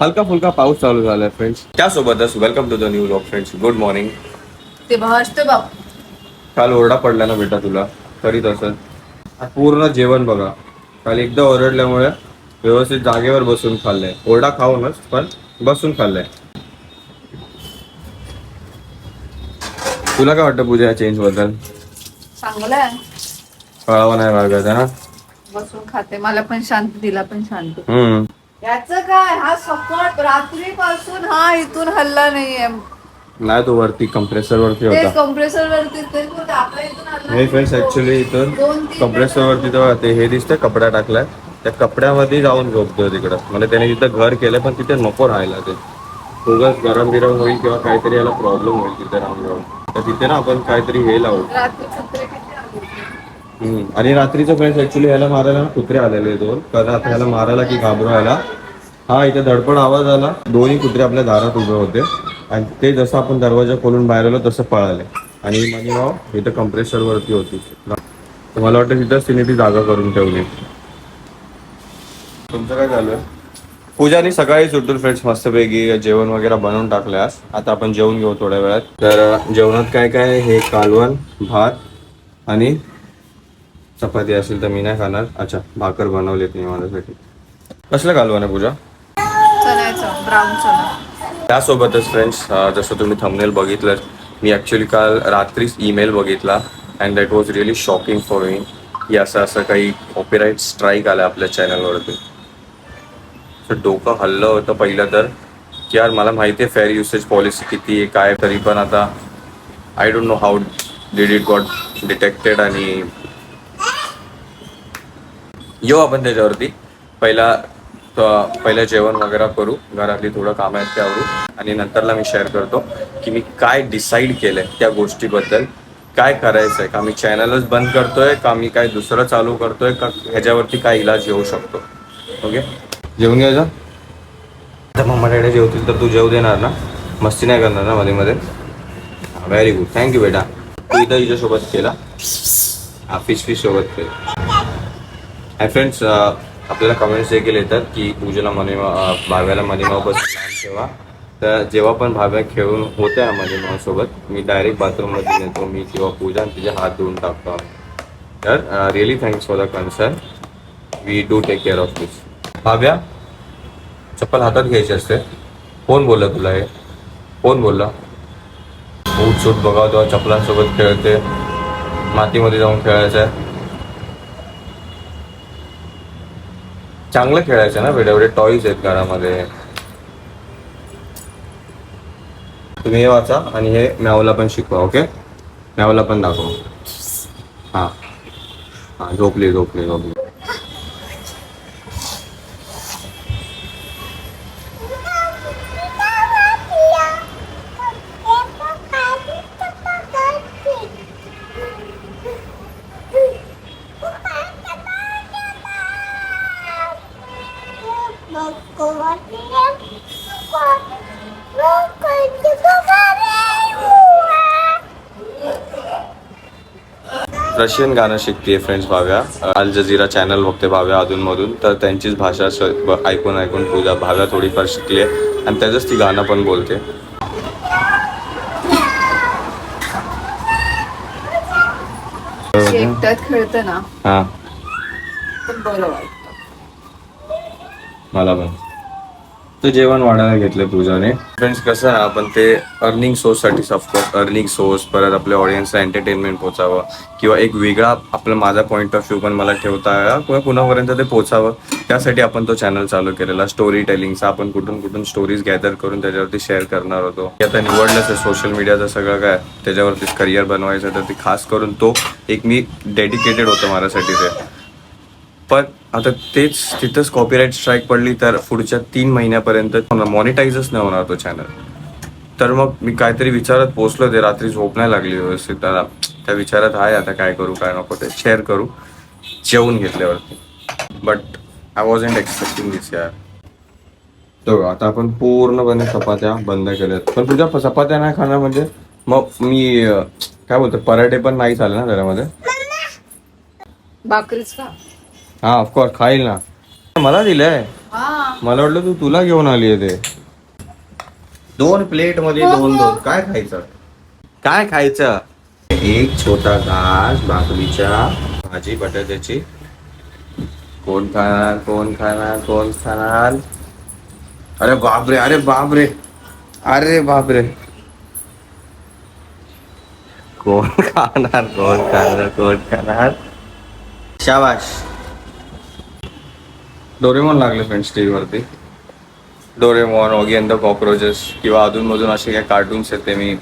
हलका फुलका पाऊस चालू झालाय फ्रेंड्स त्यासोबतच welcome to the new vlog friends good morning ते भासते बाप काल ओरडा पडला ना बेटा तुला. तरी तसं. पूर्ण जेवण बघा. काल एकदा ओरडल्यामुळे व्यवस्थित जागेवर बसून खाल्लंय. ओरडा खाऊनच पण बसून खाल्लंय. तुला काय वाटतं पूजा या चेंजबद्दल? चांगलं आहे कळावं नाही वागायचं ना बसून खाते. मला पण शांती दिला पण शांती. हम्म. याच काय? हा रात्रीपासून हा इथून हल्ला नाहीये. नाही तो वरती कम्प्रेसर वरती ते होता. कम्प्रेसर वरती आपल्या इथून हल्ला हे फ्रेंड्स ऍक्च्युली इथून दोन तीन कपड्याच्या वरती तेव्हा ते हे दिसतंय कपडा टाकलाय. त्या कपड्यामध्ये जाऊन झोपतोय तिकडं. म्हणजे त्याने तिथं घर केलं पण तिथे नको राहायला ते. उगाच गरम बिरम होईल किंवा काहीतरी याला प्रॉब्लेम होईल तिथे राहून राहून तर तिथे ना आपण काहीतरी हे लावू. रात्री किती आले होते. हम्म. आणि रात्रीचं फ्रेंड्स ऍक्च्युली ह्याला मारायला ना कुत्रे आलेले दोन. कारण आता ह्याला मारायला की घाबरायला हा इथे धडपड आवाज आला. दोन्ही कुत्रे आपल्या दारात उभे होते. आणि ते जसं आपण दरवाजा खोलून बाहेर आलो तसं पळाले. आणि मनीभाव इथं कम्प्रेसर वरती होती. मला वाटतं तिथंच तिने ती जागा करून ठेवली. तुमचं काय झालं पूजाने सकाळी सुटून फ्रेंड्स मस्तपैकी जेवण वगैरे बनवून टाकले आज आता आपण जेवण घेऊ थोड्या वेळात. तर जेवणात काय काय हे कालवण भात आणि चपाती असेल तर मी नाही खाणार. अच्छा भाकर बनवलीत मी माझ्यासाठी. कसलं कालवण आहे पूजा? त्यासोबतच फ्रेंड्स जसं तुम्ही थंबनेल बघितलं मी ॲक्च्युली काल रात्रीच ईमेल बघितला and that was really shocking for me की असं असं काही कॉपीराईट स्ट्राईक आलं आपल्या चॅनलवरती तर डोकं हल्लं होतं पहिलं तर. की यार मला माहिती आहे फेअर युसेज पॉलिसी किती आहे काय तरी पण आता I don't know how did it got detected आणि येऊ आपण त्याच्यावरती. पहिला पहिलं जेवण वगैरे करू. घरातली थोडं काम आहेत ते आणि नंतरला मी शेअर करतो की मी काय डिसाईड केलंय त्या गोष्टीबद्दल. काय करायचंय? आहे का मी चॅनलच बंद करतोय? का मी काय दुसरं चालू करतोय? का ह्याच्यावरती काय इलाज येऊ शकतो? ओके जेवून घ्यायचं आता मग डॅडी जेवतील तर तू जेवू देणार ना? मस्ती नाही करणार ना मध्ये मध्ये? व्हेरी गुड थँक्यू बेटा. तू इथं हिच्यासोबत केला हा. फिश फिश सोबत केला हाय फ्रेंड्स uh, आपल्याला कमेंट्स देखील येतात की पूजेला मनीमा भाव्याला मनीमापासून लहान ठेवा तर जेव्हा पण भाव्या खेळून होत्या मनीमासोबत मी डायरेक्ट बाथरूममध्ये नेतो मी किंवा पूजा आणि तिचे हात धुवून टाकतो. तर really thanks for the concern we do take care of this Bhavya चप्पल हातात घ्यायची असते. कोण बोललं तुला हे? कोण बोललं? बूट सूट बघा तेव्हा चपलांसोबत खेळते. मातीमध्ये जाऊन खेळायचं आहे चांगलं खेळायचं ना बेटा एवढे टॉईज आहेत घरामध्ये. तुम्ही हे वाचा आणि हे मॅवला पण शिकवा ओके मॅवला पण दाखवा. हा. हा झोपली झोपली झोपली. रशियन गाणं शिकते friends Bhavya. Al Jazeera channel बघते भाव्या अधूनमधून. तर त्यांचीच भाषा स- ऐकून ऐकून पूजा भाव्या थोडीफार शिकली आहे आणि त्याचंच ती गाणं पण बोलते. खेळते ना. हा. मला पण. तर जेवण वाढायला घेतलं पूजाने. फ्रेंड्स कसं आहे आपण ते अर्निंग सोर्ससाठी ऑफकोर्स अर्निंग सोर्स परत आपल्या ऑडियन्सला एंटरटेनमेंट पोचावं किंवा एक वेगळा आपला माझा पॉईंट ऑफ व्ह्यू पण मला ठेवता यावा किंवा कुणापर्यंत ते पोचावं त्यासाठी आपण तो चॅनल चालू केलेला स्टोरी टेलिंगचा आपण कुठून कुठून स्टोरीज गॅदर करून त्याच्यावरती शेअर करणार होतो. की आता निवडलंच आहे सोशल मीडियाचं सगळं काय त्याच्यावरती करिअर बनवायचं तर ती खास करून तो एक मी डेडिकेटेड होतो माझ्यासाठी ते. पण आता तेच तिथंच कॉपीराईट स्ट्राईक पडली तर पुढच्या तीन महिन्यापर्यंत मॉनिटाईजच नाही होणार तो चॅनल तर मग मी काहीतरी विचारात पोहोचलो ते रात्री झोप नाही लागली व्यवस्थित. त्या विचारात आहे आता काय करू काय नको ते शेअर करू. जेवून घेतल्यावरती. But I wasn't expecting this यार. तो आता आपण पूर्णपणे चपात्या बंद केल्यात. पण तुझ्या चपात्या नाही खाणार म्हणजे? मग मी काय बोलतो पराठे पण नाही चालले ना त्याच्यामध्ये? भाकरीच का हा ऑफकोर्स खाईल ना. मला दिलंय. हा. मला वाटलं तू तुला घेऊन आली आहे ते. दोन प्लेटमध्ये दोन दोन. काय खायचं? काय खायचं? एक छोटा घास भाकरीच्या भाजी बटाट्याची. कोण खाणार कोण खाणार कोण खाणार? अरे बापरे अरे बापरे. अरे बापरे. कोण खाणार कोण खाणार कोण खाणार? शाबाश. डोरेमॉन लागले फ्रेंड्स टी वरती. Doraemon Oggy and the cockroaches किंवा अधूनमधून असे काही कार्टून्स आहेत ते मी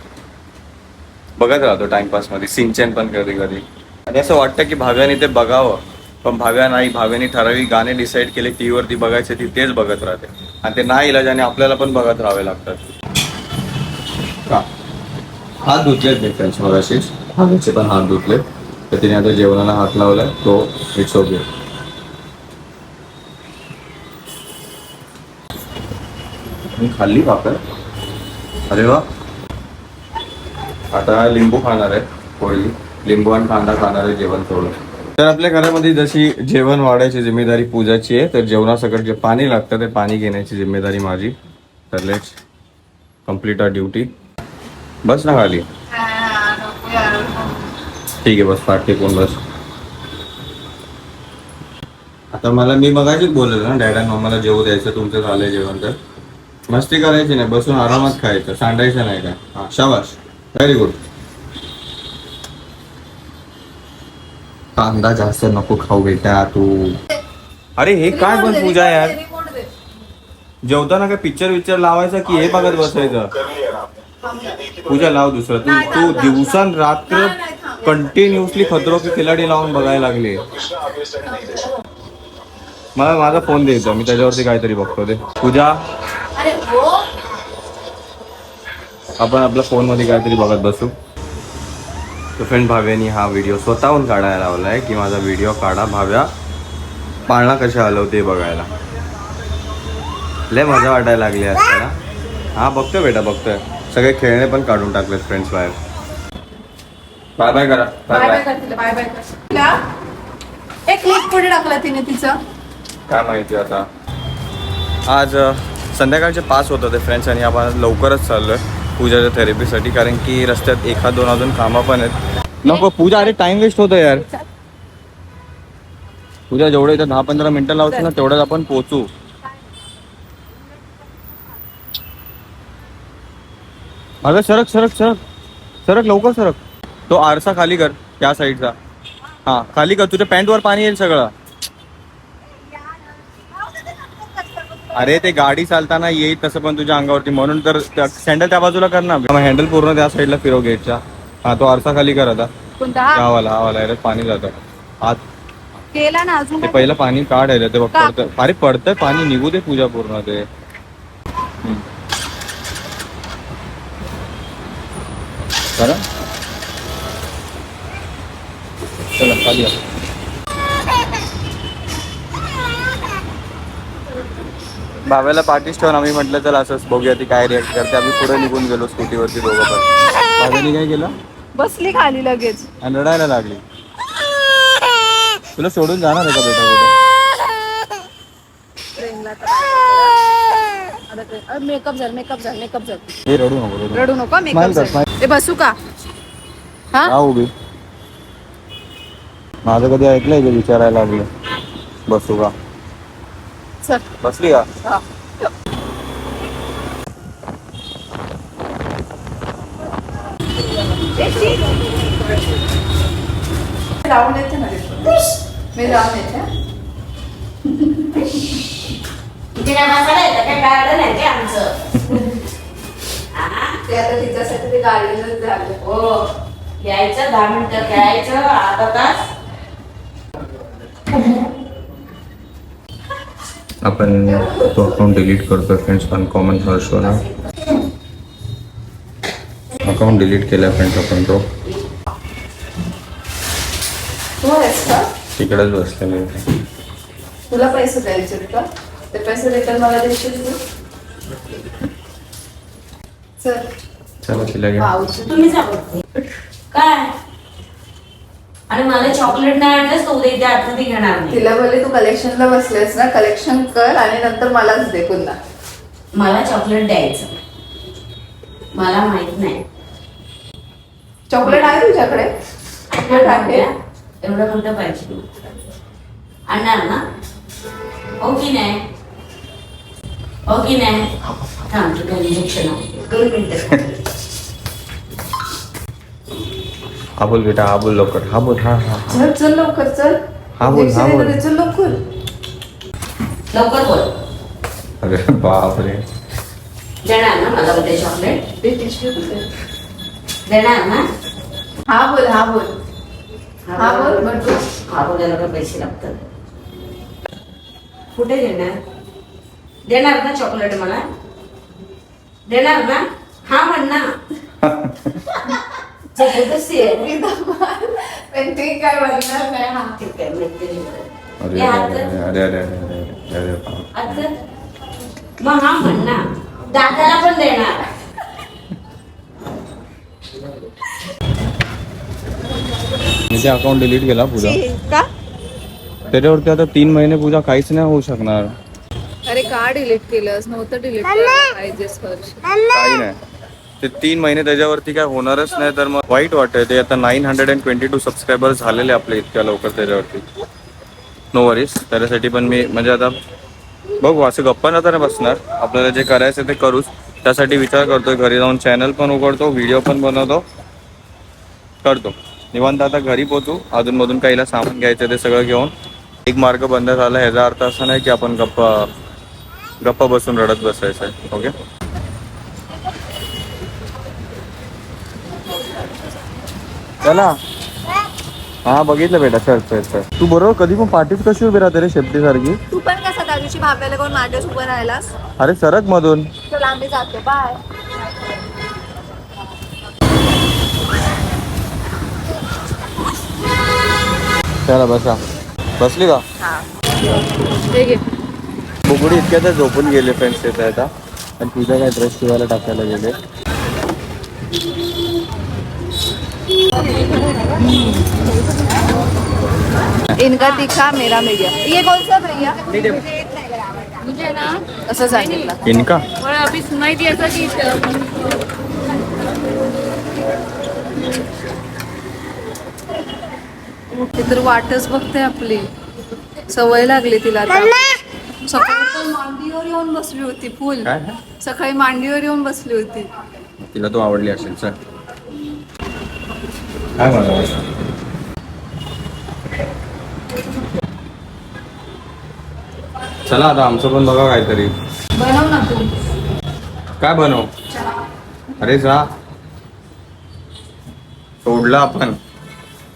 बघत राहतो टाइमपासमध्ये. सिंचन पण कधी कधी. आणि असं वाटतं की भाव्याने ते बघावं पण भाव्या नाही भाव्याने ठराविक गाणे डिसाईड केले टी व्हीवरती बघायचे ती तेच बघत राहते. आणि ते नाही इलाजाने आपल्याला पण बघत राहावे लागतात. का? हात धुतलेत मी फ्रेंड्स मगाशीच. भाव्याचे पण हात धुतले तर तिने आता जेवणाला हात लावलाय तो इट्स ओके मी खाल्ली भाकर अरे वा. आता लिंबू खाणार आहे पोळी. लिंबू आणि कांदा खाणार आहे जेवण थोडं तर आपल्या घरामध्ये जशी जेवण वाढायची जिम्मेदारी पूजाची आहे तर जेवणासकट जे पाणी लागतं ते पाणी घेण्याची जिम्मेदारी माझी. तर लेट्स कंप्लीट आर ड्युटी बस ना खाली. ठीक आहे बस. पाठ टेकून बस. आता मला मी मगाशीच बोललो ना डॅडा मम्माला जेवू द्यायचं तुमचं झालंय जेवण तर. मस्ती करायची नाही बसून आरामात खायचं. सांडायचं नाही काय? हा शाबाश व्हेरी गुड कांदा जास्त नको खाऊ बेटा तू. अरे हे काय पण पूजा यार. जेवताना काय पिक्चर विक्चर लावायचा की हे बघत बसायचं? पूजा लाव दुसरं. तू तू दिवसान रात्र. कंटिन्युअसली खतरो की खिलाडी लावून बघायला लागले. मला माझा फोन द्यायचा मी त्याच्यावरती काहीतरी बघतो ते पूजा आपण आपल्या फोनमध्ये काहीतरी बघत बसू. तर फ्रेंड भाव्यानी हा व्हिडिओ स्वतःहून काढायला लावलाय की माझा व्हिडिओ काढा. भाव्या पाळणा कशा हलवते बघायला. लय मजा वाटायला लागली असते ना हा बघतोय बेटा बघतोय. सगळे खेळणे पण काढून टाकलेत फ्रेंड्स बाहेर. बाय बाय करा. बाय बाय बाय बाय एक पुढे टाकला तिने तिचं. काय माहिती आता. आज संध्याकाळचे पाच होत होते फ्रेंड्स आणि आपण लवकरच चाललोय पूजाच्या थेरपीसाठी कारण की रस्त्यात एखाद दोन अजून कामं पण आहेत. नको पूजा अरे टाइम वेस्ट होतो यार. पूजा जेवढं इथं दहा पंधरा मिनिटं लावतो ना तेवढ्यात आपण पोचू. अगं सरक सरक सरक. सरक लवकर सरक. तो आरसा खाली कर त्या साईडचा हा खाली कर. तुझ्या पॅन्टवर पाणी येईल सगळं. अरे ते गाडी चालताना येईल तसं पण तुझ्या अंगावरती. म्हणून तर सँडल त्या बाजूला कर ना. हँडल पूर्ण त्या साईडला फिरव गेटच्या हा तो आरसा खाली कर आता. कोणता? हा. वाला हा वाला याच्यात पाणी जातं. आत. केला ना अजून ते काय? पहिलं पाणी काढ आहे ते बघ का? पडतं. अरे पडतंय पाणी निघू दे पूजा पूर्ण ते. हम्म. करा. चला खाली या. भाव्याला पाठीच ठेवून आम्ही म्हटलं चल असंच बघूया ती काय रिॲक्ट करते. आम्ही पुढे निघून गेलो स्कूटीवरती दोघं पण. भाव्याने काय केलं? बसली खाली लगेच. आणि रडायला लागली. तुला सोडून जाणार आहे का बेटा ट्रेनला मेकअप झालं मेकअप झालं मेकअप झालं. हे रडू नको रडू नको. रडू नको मेकअप Smile कर, झालं. ए बसू का? हा? उभी. माझं कधी ऐकलंय ते विचारायला लागलं? बसू का? चल. बसली का? हा. जाऊन येते ना तिथून. मी जाऊन येते तिला मसाला येतं? काय गार्डन आहे ते आमचं. ते आता तिच्यासाठी ते गार्डनच झालं. हो. यायचं दहा मिनिटं खेळायचं अर्धा तास. आपण तो अकाउंट डिलीट करतो फ्रेंड्स अनकॉमन हर्षोला अकाउंट डिलीट केला फ्रेंड्स आपण तो. तिकडेच बसलेले होते. तुला पैसे द्यायचे का? ते पैसे रिटर्न मला देशील तू? चल. चला तिला घ्या तुम्ही काय? आणि मला चॉकलेट नाही आणलंस तर उद्या इथे आतमध्ये घेणार नाही. तिला बोलले तू कलेक्शनला बसलेस ना कलेक्शन कर आणि नंतर मलाच दे पुन्हा. मला चॉकलेट द्यायचं मला माहीत नाही. चॉकलेट आहे तुझ्याकडे? चॉकलेट आहे? एवढं कुठं पाहिजे आणणार ना? हो की नाही? हो की नाही? थांब तुझं इंजेक्शन दोन मिनिटं हा बोल बेटा हा बोल लवकर हा बोल हा हा चल चल लवकर चल. हा बोल, हा बोल. चल लवकर. लवकर बोल. अरे बापरे. देणार ना मला उद्या चॉकलेट ते? देणार ना? हा बोल हा बोल. हा बोल बटू हा बोलायला का पैसे लागतात. कुठे देणार? देणार ना चॉकलेट मला? देणार ना? हा म्हण ना. जबरदस्ती आहे. पण ते काय बनणार नाही. हा ठीक आहे. मैत्रिणी अरे हे हात अरे कर. अरे अरे अरे अरे अरे बाप. हात कर. मग हा म्हण ना. दादाला पण देणार. मी ते अकाउंट डिलीट केला पूजा. का? त्याच्यावरती आता तीन महिने पूजा काहीच नाही होऊ शकणार. अरे का डिलीट केलंस? नव्हतं डिलीट हर्ष काही नाही. ते तीन महिने त्याच्यावरती काय होणारच नाही तर मग वाईट वाटतंय. ते आता nine hundred and twenty two subscriber झालेले आपले इतक्या लवकर त्याच्यावरती. नो वरीज त्याच्यासाठी पण मी म्हणजे आता बघू असं गप्पा न तर बसणार. आपल्याला जे करायचं ते करूच. त्यासाठी विचार करतो घरी जाऊन चॅनल पण उघडतो व्हिडिओ पण बनवतो. करतो. निवांत आता घरी पोचू अधूनमधून काहीला सामान घ्यायचं ते सगळं घेऊन. एक मार्ग बंद झाला ह्याचा अर्थ असा नाही की आपण गप्पा गप्पा बसून रडत बसायचं आहे. ओके चला. हा बघितलं बेटा चल चल चल. तू बरोबर कधी पण पाठीत कशी उभी राहते रे शेपटी सारखी? तू पण कसा त्या दिवशी भाब्याला कोण माझ्याच उभं राहिलास? अरे सरक मधून. चल आम्ही जातो. बाय चला बसा. बसली का? बुगडी इतक्यातच झोपून गेले फ्रेंड्स येत आता आणि तुझा काय ड्रेस शिवायला टाकायला गेले? इनका तिखा मेरा मीडिया ये कौन सा भैया? मुझे ना असं सांगितलं इनका? मला अभी सुनाई दिया था कि ते तर वाटच बघते आपली. सवय लागली तिला आता. सकाळी पण मांडीवर येऊन बसली होती फुल. सकाळी मांडीवर येऊन बसली होती. तिला तू आवडली असेल चल काय मला चला आता आमचं पण बघा काहीतरी. बनव ना तू. काय बनव? अरे जा सोडलं आपण.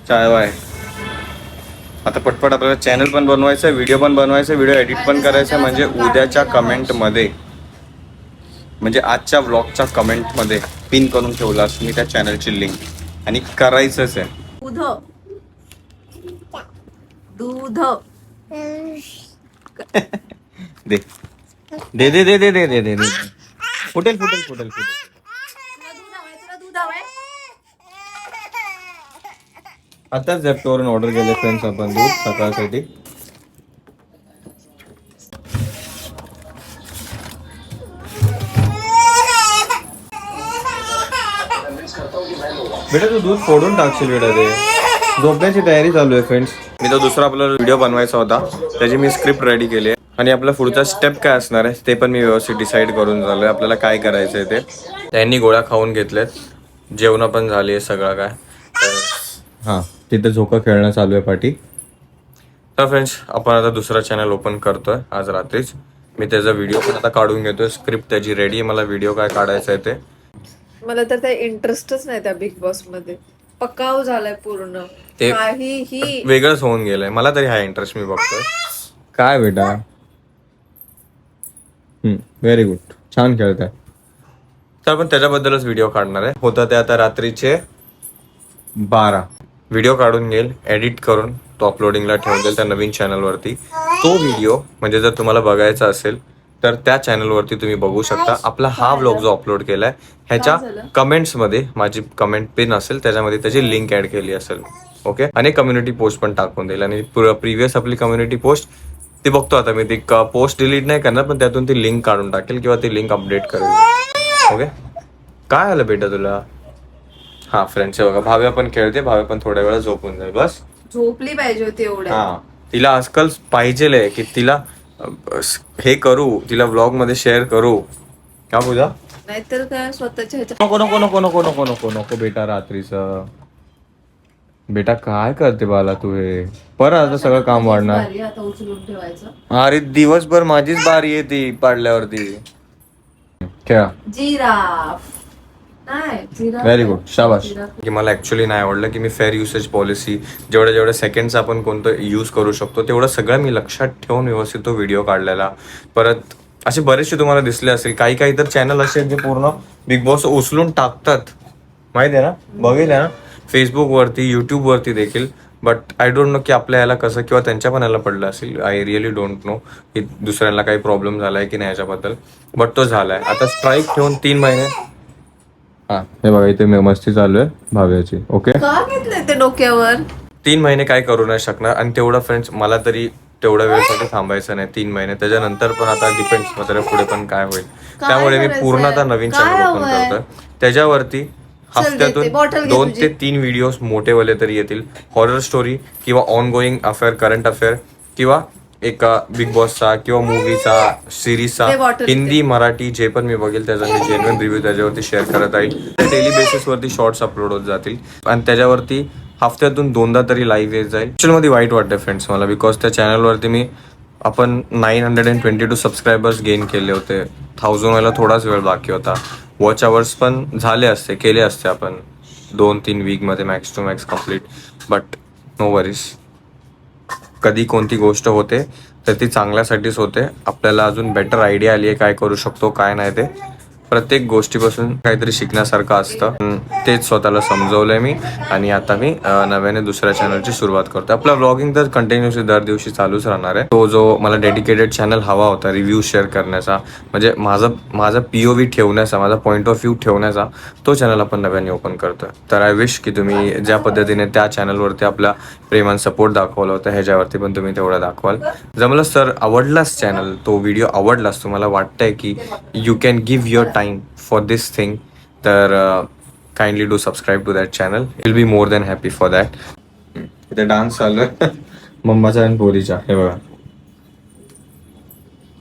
चाय वाय. आता पटपट आपल्याला चॅनल पण बनवायचं व्हिडिओ पण बनवायचं व्हिडिओ एडिट पण करायचं म्हणजे उद्याच्या कमेंटमध्ये म्हणजे आजच्या व्लॉगच्या कमेंटमध्ये पिन करून ठेवलास मी त्या चॅनलची लिंक आणि करायचंच आहे. दूध. दूध. दे. दे दे दे दे दे दे दे. दे फुटेल फुटेल फुटेल. फुटेल आताच झेप्टोवरून ऑर्डर केले फ्रेंड्स आपण दूध सकाळसाठी. बेटा तू दूध फोडून टाकशील बेटा ते. झोपण्याची तयारी चालू आहे फ्रेंड्स मी तो दुसरा आपला व्हिडिओ बनवायचा होता. त्याची मी स्क्रिप्ट रेडी केली आहे. आणि आपला पुढचा स्टेप काय असणार आहे ते पण मी व्यवस्थित डिसाईड करून झालोय. आपल्याला काय करायचं आहे ते. त्यांनी गोळ्या खाऊन घेतल्यात जेवण पण झाली आहे सगळं काय. हां तिथे झोका खेळणं चालू आहे पाठी तर फ्रेंड्स आपण आता दुसरा चॅनल ओपन करतोय आज रात्रीच. मी त्याचा व्हिडिओ पण आता काढून घेतोय. स्क्रिप्ट त्याची रेडी आहे. मला व्हिडिओ काय काढायचा आहे ते. मला तर त्या इंटरेस्टच नाही त्या बिग बॉसमध्ये. पकाव झालाय पूर्ण. ते- काहीही वेगळंच होऊन गेलंय. मला तरी हा इंटरेस्ट मी बघतोय. काय बेटा? व्हेरी गुड छान खेळताय. तर आपण त्याच्याबद्दलच व्हिडिओ काढणार आहे. होतं ते आता रात्रीचे बारा. व्हिडिओ काढून घेईल एडिट करून तो अपलोडिंगला ठेवून देईल त्या नवीन चॅनलवरती तो व्हिडिओ म्हणजे जर तुम्हाला बघायचा असेल तर त्या चॅनलवरती तुम्ही बघू शकता. आपला हा व्लॉग जो अपलोड केलाय ह्याच्या कमेंट्समध्ये माझी कमेंट पिन असेल त्याच्यामध्ये त्याची लिंक ऍड केली असेल. ओके आणि कम्युनिटी पोस्ट पण टाकून देईल. आणि प्रिव्हियस आपली कम्युनिटी पोस्ट ती बघतो आता मी. ती पोस्ट डिलीट नाही करणार पण त्यातून ती लिंक काढून टाकेल किंवा ती लिंक अपडेट करेल ओके काय आलं बेटा तुला? हा फ्रेंड्स बघा. भाव्या पण खेळते भाव्या पण थोड्या वेळा झोपून जाईल. बस. झोपली पाहिजे होती एवढ्या. हा. तिला आजकाल पाहिजे की तिला हे करू तिला व्लॉगमध्ये शेअर करू. का पूजा? नाहीतर काय स्वतःच्या ह्याच्या नको नको नको नको नको नको नको बेटा रात्रीच. बेटा काय करते बाला तू हे? परत आता सगळं काम वाढणार. भारी, आता उचलून ठेवायचं. अरे दिवसभर माझीच बारी येते पाडल्यावरती. खेळा. जिराफ. व्हेरी गुड शाबाश. की मला ऍक्च्युली नाही आवडलं की मी फेअर युसेज पॉलिसी जेवढ्या जेवढ्या सेकंड्स आपण कोणतं यूज करू शकतो तेवढं सगळं मी लक्षात ठेवून व्यवस्थित तो व्हिडिओ काढलेला. परत असे बरेचसे तुम्हाला दिसले असेल काही काही तर चॅनल असे जे पूर्ण बिग बॉस उचलून टाकतात. माहिती आहे ना? बघितलं ना? फेसबुक वरती युट्यूब वरती देखील. बट आय डोंट नो की आपल्या याला कसं किंवा त्यांच्या पण याला पडलं असेल. आय रिअली डोंट नो की दुसऱ्यांना काही प्रॉब्लेम झालाय की नाही याच्याबद्दल. बट तो झालाय. आता स्ट्राईक ठेवून तीन महिने हा हे बघा इथे मी मस्ती चालू आहे भाव्याची ओके का घेतलंय ते डोक्यावर तीन महिने काय करू नाही शकणार आणि तेवढं फ्रेंड्स मला तरी तेवढ्या वेळेसाठी थांबायचं नाही तीन महिने त्याच्यानंतर पण आता डिपेंड्स मात्र पुढे पण काय होईल त्यामुळे मी करायचंय? पूर्ण आता नवीन काय चॅनल ओपन हवंय? करतोय त्याच्यावरती चल देते, हफ्त्यातून घे दोन तुझी. ते तीन व्हिडिओज मोठेवाले तरी येतील हॉरर स्टोरी किंवा ongoing affair current affair किंवा एका बिग बॉसचा किंवा मूवीचा सिरीजचा हिंदी मराठी जे पण मी बघेल त्याचा मी जेन्युअन रिव्ह्यू त्याच्यावरती शेअर करत राहील डेली बेसिसवरती शॉर्ट्स अपलोड होत जातील. आणि त्याच्यावरती हफ्त्यातून दोनदा तरी लाईव्ह येत जाईल. Actually मध्ये वाईट वाटतं फ्रेंड्स मला बिकॉज त्या चॅनलवरती मी आपण nine hundred and twenty two subscribers gain केले होते. थाउजंड व्हायला थोडाच वेळ बाकी होता. वॉच आवर्स पण झाले असते केले असते आपण. दोन तीन वीकमध्ये max two max complete but no worries कधी कोणती गोष्ट होते तर ती चांगल्यासाठीच होते. आपल्याला अजून बेटर आयडिया आली आहे काय करू शकतो काय नाही ते. प्रत्येक गोष्टीपासून काहीतरी शिकण्यासारखं असतं. तेच स्वतःला समजवलंय मी. आणि आता मी नव्याने दुसऱ्या चॅनलची सुरुवात करतो आपला ब्लॉगिंग तर कंटिन्युअसली दर दिवशी चालूच राहणार आहे. तो जो मला डेडिकेटेड चॅनल हवा होता रिव्ह्यू शेअर करण्याचा म्हणजे माझा माझा पी ओ व्ही ठेवण्याचा माझा पॉईंट ऑफ व्ह्यू ठेवण्याचा तो चॅनल आपण नव्याने ओपन करतोय. तर आय विश की तुम्ही ज्या पद्धतीने त्या चॅनलवरती आपला प्रेमान सपोर्ट दाखवला होता ह्याच्यावरती पण तुम्ही तेवढा दाखवाल. जमलं सर आवडलाच चॅनल तो व्हिडिओ आवडलाच तुम्हाला वाटतंय की you can give your time for this thing तर kindly do subscribe to that channel will be more than happy for that इथे डान्स चालू आहे. मम्माचा आणि पोरीचा हे बघा.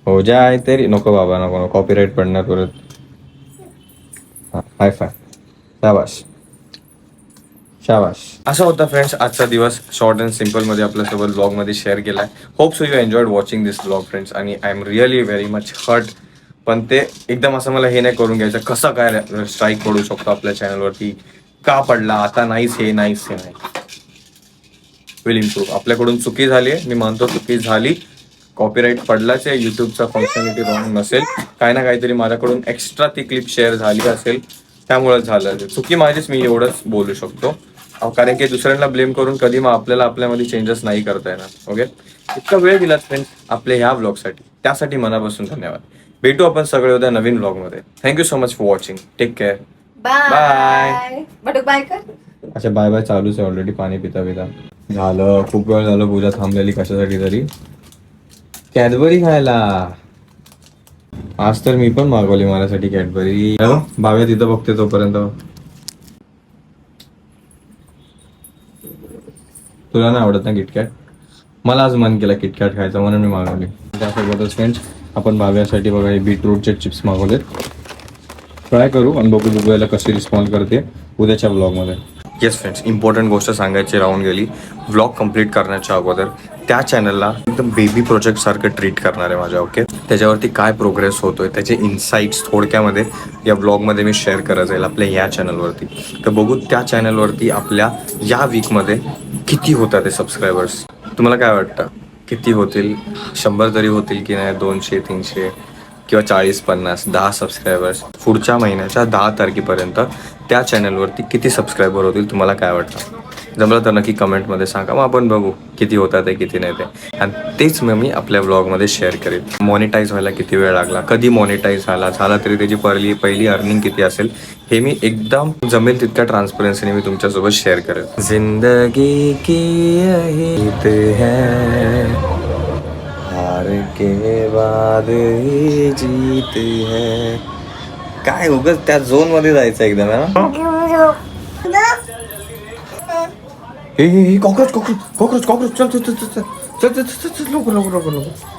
हो जाय तरी नको बाबा नको नको. कॉपीराईट पडणार परत. हाय फाय शाबाश. शाबाश. असा होता फ्रेंड्स आजचा दिवस शॉर्ट अँड सिंपलमध्ये आपल्यासोबत ब्लॉगमध्ये शेअर केलाय. Hope so you enjoyed watching this vlog friends आणि I am really very much hurt पण ते एकदम असं मला हे नाही करून घ्यायचं. कसं काय स्ट्राईक पडू शकतो आपल्या चॅनलवरती का पडला? आता नाहीच हे नाहीच हे नाही. विल इम्प्रूव्ह आपल्याकडून चुकी झाली आहे. मी मानतो चुकी झाली. कॉपीराईट पडलाच आहे. युट्यूबचा फंक्शनिटी रॉंग नसेल. काही ना काहीतरी माझ्याकडून एक्स्ट्रा ती क्लिप शेअर झाली असेल. त्यामुळे झालं असेल. चुकी माझीच मी एवढंच बोलू शकतो. कारण की दुसऱ्यांना ब्लेम करून कधी मग आपल्याला आपल्यामध्ये चेंजेस नाही करता येणार. ओके इतका वेळ दिलात फ्रेंड आपल्या ह्या ब्लॉगसाठी त्यासाठी मनापासून धन्यवाद. भेटू आपण सगळे उद्या नवीन ब्लॉगमध्ये thank you so much for watching take care bye बटक bye कर. अच्छा बाय बाय चालूच आहे ऑलरेडी पाणी पिता पिता. झालं. खूप वेळ झालं पूजा थांबलेली कशासाठी तरी. कॅडबरी खायला. आज तर मी पण मागवली माझ्यासाठी कॅडबरी हॅलो भाव्या तिथं बघते तोपर्यंत. तुला नाही आवडत ना किटकॅट मला आज मन केलं किटकॅट खायचं म्हणून मी मागवली. त्यासोबतच फ्रेंड्स आपण भाव्यासाठी बघा हे बीटरूटचे चिप्स मागवलेत. ट्राय करू आणि बघू दुबईला कशी रिस्पॉन्ड करते उद्याच्या ब्लॉगमध्ये येस फ्रेंड्स इम्पॉर्टंट गोष्ट सांगायची राहून गेली. व्लॉग कंप्लीट करण्याच्या अगोदर त्या चॅनलला एकदम बेबी प्रोजेक्ट सारखं ट्रीट करणार आहे माझ्या ओके त्याच्यावरती काय प्रोग्रेस होतोय त्याचे इन्साईट्स थोडक्यामध्ये या ब्लॉगमध्ये मी शेअर करत जाईल आपल्या या चॅनलवरती तर बघू त्या चॅनलवरती आपल्या या वीकमध्ये किती होतात ते सबस्क्रायबर्स तुम्हाला काय वाटतं? किती होतील? शंभर तरी होतील की नाही? दोनशे तीनशे किंवा चाळीस पन्नास दहा सबस्क्रायबर्स पुढच्या महिन्याच्या दहा तारखेपर्यंत त्या चॅनलवरती किती सबस्क्रायबर होतील? तुम्हाला काय वाटतं? जमलं तर नक्की कमेंटमध्ये सांगा. मग आपण बघू. किती होतात ते किती नाही ते. आणि तेच मग मी आपल्या ब्लॉगमध्ये शेअर करेन. मॉनिटाईज व्हायला किती वेळ लागला? कधी मॉनिटाईज झाला? झाला तरी त्याची पहिली पहिली अर्निंग किती असेल? हे मी एकदम जमेल तितक्या ट्रान्सपरन्सीने मी तुमच्यासोबत शेअर करेन. जिंदगी की है. हार के बाद ही जीत है. काय उगच त्या झोनमध्ये जायचं एकदम हे कॉक्रोच कॉक्रोच कॉक्रोच कॉक्रोच चल चल चल चल चल चल चल लवकर लवकर लवकर लवकर.